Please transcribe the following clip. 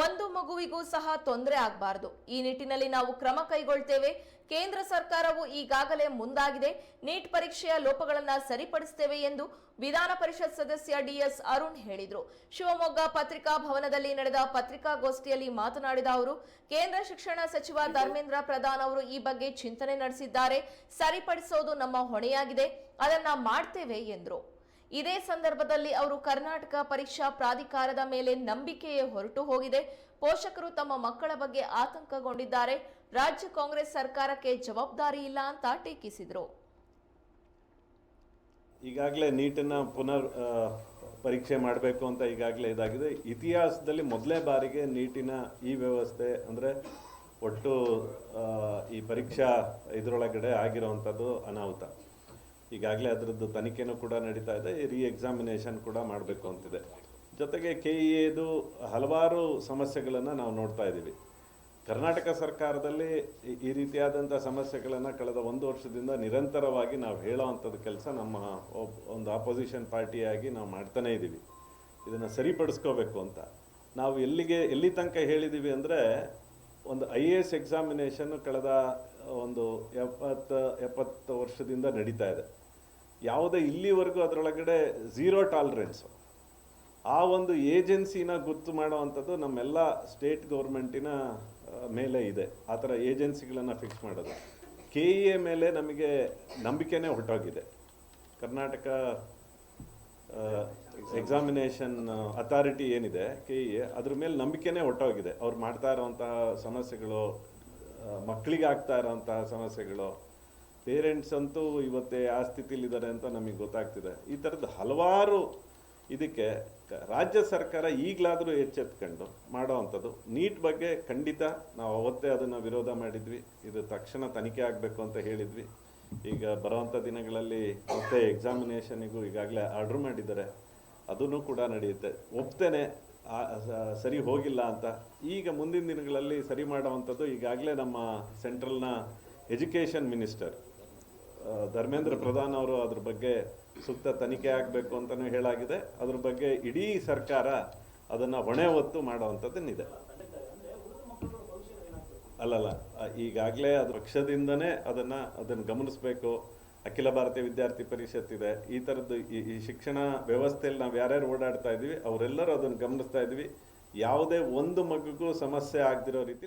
ಒಂದು ಮಗುವಿಗೂ ಸಹ ತೊಂದರೆ ಆಗಬಾರದು. ಈ ನಿಟ್ಟಿನಲ್ಲಿ ನಾವು ಕ್ರಮ ಕೈಗೊಳ್ತೇವೆ. ಕೇಂದ್ರ ಸರ್ಕಾರವು ಈಗಾಗಲೇ ಮುಂದಾಗಿದೆ. ನೀಟ್ ಪರೀಕ್ಷೆಯ ಲೋಪಗಳನ್ನು ಸರಿಪಡಿಸುತ್ತೇವೆ ಎಂದು ವಿಧಾನ ಪರಿಷತ್ ಸದಸ್ಯ ಡಿಎಸ್ ಅರುಣ್ ಹೇಳಿದರು. ಶಿವಮೊಗ್ಗ ಪತ್ರಿಕಾ ಭವನದಲ್ಲಿ ನಡೆದ ಪತ್ರಿಕಾಗೋಷ್ಠಿಯಲ್ಲಿ ಮಾತನಾಡಿದ ಅವರು, ಕೇಂದ್ರ ಶಿಕ್ಷಣ ಸಚಿವ ಧರ್ಮೇಂದ್ರ ಪ್ರಧಾನ್ ಅವರು ಈ ಬಗ್ಗೆ ಚಿಂತನೆ ನಡೆಸಿದ್ದಾರೆ. ಸರಿಪಡಿಸೋದು ನಮ್ಮ ಹೊಣೆಯಾಗಿದೆ. ಅದನ್ನ ಮಾಡ್ತೇವೆ ಎಂದರು. ಇದೇ ಸಂದರ್ಭದಲ್ಲಿ ಅವರು ಕರ್ನಾಟಕ ಪರೀಕ್ಷಾ ಪ್ರಾಧಿಕಾರದ ಮೇಲೆ ನಂಬಿಕೆಯೇ ಹೊರಟು ಹೋಗಿದೆ. ಪೋಷಕರು ತಮ್ಮ ಮಕ್ಕಳ ಬಗ್ಗೆ ಆತಂಕಗೊಂಡಿದ್ದಾರೆ. ರಾಜ್ಯ ಕಾಂಗ್ರೆಸ್ ಸರ್ಕಾರಕ್ಕೆ ಜವಾಬ್ದಾರಿ ಇಲ್ಲ ಅಂತ ಟೀಕಿಸಿದರು. ಈಗಾಗಲೇ ನೀಟನ್ನು ಪುನರ್ ಪರೀಕ್ಷೆ ಮಾಡಬೇಕು ಅಂತ ಈಗಾಗಲೇ ಇದಾಗಿದೆ. ಇತಿಹಾಸದಲ್ಲಿ ಮೊದಲೇ ಬಾರಿಗೆ ನೀಟಿನ ಈ ವ್ಯವಸ್ಥೆ ಅಂದರೆ ಒಟ್ಟು ಈ ಪರೀಕ್ಷಾ ಇದರೊಳಗಡೆ ಆಗಿರೋವಂಥದ್ದು ಅನಾಹುತ. ಈಗಾಗಲೇ ಅದರದ್ದು ತನಿಖೆನೂ ಕೂಡ ನಡೀತಾ ಇದೆ ರೀ ಎಕ್ಸಾಮಿನೇಷನ್ ಕೂಡ ಮಾಡಬೇಕು ಅಂತಿದೆ. ಜೊತೆಗೆ ಕೆ ಇ ಎದು ಹಲವಾರು ಸಮಸ್ಯೆಗಳನ್ನು ನಾವು ನೋಡ್ತಾ ಇದ್ದೀವಿ. ಕರ್ನಾಟಕ ಸರ್ಕಾರದಲ್ಲಿ ಈ- ರೀತಿಯಾದಂಥ ಸಮಸ್ಯೆಗಳನ್ನು ಕಳೆದ ಒಂದು ವರ್ಷದಿಂದ ನಿರಂತರವಾಗಿ ನಾವು ಹೇಳೋ ಅಂಥದ್ದು ಕೆಲಸ ನಮ್ಮ ಒಂದು ಆಪೋಸಿಷನ್ ಪಾರ್ಟಿಯಾಗಿ ನಾವು ಮಾಡ್ತಾನೇ ಇದ್ದೀವಿ. ಇದನ್ನು ಸರಿಪಡಿಸ್ಕೋಬೇಕು ಅಂತ. ನಾವು ಎಲ್ಲಿಗೆ ಎಲ್ಲಿ ತನಕ ಹೇಳಿದ್ದೀವಿ ಅಂದರೆ, ಒಂದು ಐ ಎ ಎಸ್ ಎಕ್ಸಾಮಿನೇಷನ್ ಕಳೆದ ಒಂದು ಎಪ್ಪತ್ತು ಎಪ್ಪತ್ತು ವರ್ಷದಿಂದ ನಡೀತಾ ಇದೆ. ಯಾವುದೇ ಇಲ್ಲಿವರೆಗೂ ಅದರೊಳಗಡೆ ಝೀರೋ ಟಾಲರೆನ್ಸು. ಆ ಒಂದು ಏಜೆನ್ಸಿನ ಗುರ್ತು ಮಾಡುವಂಥದ್ದು ನಮ್ಮೆಲ್ಲ ಸ್ಟೇಟ್ ಗೌರ್ಮೆಂಟಿನ ಮೇಲೆ ಇದೆ. ಆ ಥರ ಏಜೆನ್ಸಿಗಳನ್ನು ಫಿಕ್ಸ್ ಮಾಡೋದು. ಕೆ ಇ ಎ ಮೇಲೆ ನಮಗೆ ನಂಬಿಕೆನೇ ಹೊಟ್ಟೋಗಿದೆ. ಕರ್ನಾಟಕ ಎಕ್ಸಾಮಿನೇಷನ್ ಅಥಾರಿಟಿ ಏನಿದೆ, ಕೆ ಇ ಎ, ಅದ್ರ ಮೇಲೆ ನಂಬಿಕೆನೇ ಹೊಟ್ಟೋಗಿದೆ. ಅವ್ರು ಮಾಡ್ತಾ ಇರೋವಂತಹ ಸಮಸ್ಯೆಗಳು ಮಕ್ಕಳಿಗೆ ಆಗ್ತಾ ಇರೋವಂತಹ ಸಮಸ್ಯೆಗಳು ಪೇರೆಂಟ್ಸ್ ಅಂತೂ ಇವತ್ತೇ ಆ ಸ್ಥಿತಿಲಿದ್ದಾರೆ ಅಂತ ನಮಗೆ ಗೊತ್ತಾಗ್ತಿದೆ. ಈ ಥರದ್ದು ಹಲವಾರು ಇದಕ್ಕೆ ರಾಜ್ಯ ಸರ್ಕಾರ ಈಗಲಾದರೂ ಎಚ್ಚೆತ್ಕೊಂಡು ಮಾಡೋ ಅಂಥದ್ದು. ನೀಟ್ ಬಗ್ಗೆ ಖಂಡಿತ ನಾವು ಅವತ್ತೇ ಅದನ್ನು ವಿರೋಧ ಮಾಡಿದ್ವಿ. ಇದು ತಕ್ಷಣ ತನಿಖೆ ಆಗಬೇಕು ಅಂತ ಹೇಳಿದ್ವಿ. ಈಗ ಬರೋವಂಥ ದಿನಗಳಲ್ಲಿ ಮತ್ತೆ ಎಕ್ಸಾಮಿನೇಷನಿಗೂ ಈಗಾಗಲೇ ಆರ್ಡ್ರ್ ಮಾಡಿದ್ದಾರೆ. ಅದನ್ನು ಕೂಡ ನಡೆಯುತ್ತೆ. ಒಪ್ತೇನೆ ಸರಿ ಹೋಗಿಲ್ಲ ಅಂತ. ಈಗ ಮುಂದಿನ ದಿನಗಳಲ್ಲಿ ಸರಿ ಮಾಡುವಂಥದ್ದು ಈಗಾಗಲೇ ನಮ್ಮ ಸೆಂಟ್ರಲ್ನ ಎಜುಕೇಷನ್ ಮಿನಿಸ್ಟರ್ ಧರ್ಮೇಂದ್ರ ಪ್ರಧಾನ್ ಅವರು ಅದ್ರ ಬಗ್ಗೆ ಸೂಕ್ತ ತನಿಖೆ ಆಗಬೇಕು ಅಂತಲೂ ಹೇಳಾಗಿದೆ. ಅದ್ರ ಬಗ್ಗೆ ಇಡೀ ಸರ್ಕಾರ ಅದನ್ನು ಹೊಣೆ ಹೊತ್ತು ಮಾಡುವಂಥದ್ದನ್ನಿದೆ. ಅಲ್ಲಲ್ಲ ಈಗಾಗಲೇ ಅದ್ರ ಪಕ್ಷದಿಂದನೇ ಅದನ್ನು ಅದನ್ನು ಗಮನಿಸಬೇಕು. ಅಖಿಲ ಭಾರತೀಯ ವಿದ್ಯಾರ್ಥಿ ಪರಿಷತ್ ಇದೆ. ಈ ಥರದ್ದು ಈ ಶಿಕ್ಷಣ ವ್ಯವಸ್ಥೆಯಲ್ಲಿ ನಾವು ಯಾರ್ಯಾರು ಓಡಾಡ್ತಾ ಇದ್ದೀವಿ ಅವರೆಲ್ಲರೂ ಅದನ್ನು ಗಮನಿಸ್ತಾ ಇದ್ದೀವಿ ಯಾವುದೇ ಒಂದು ಮಗುಗೂ ಸಮಸ್ಯೆ ಆಗದಿರೋ ರೀತಿ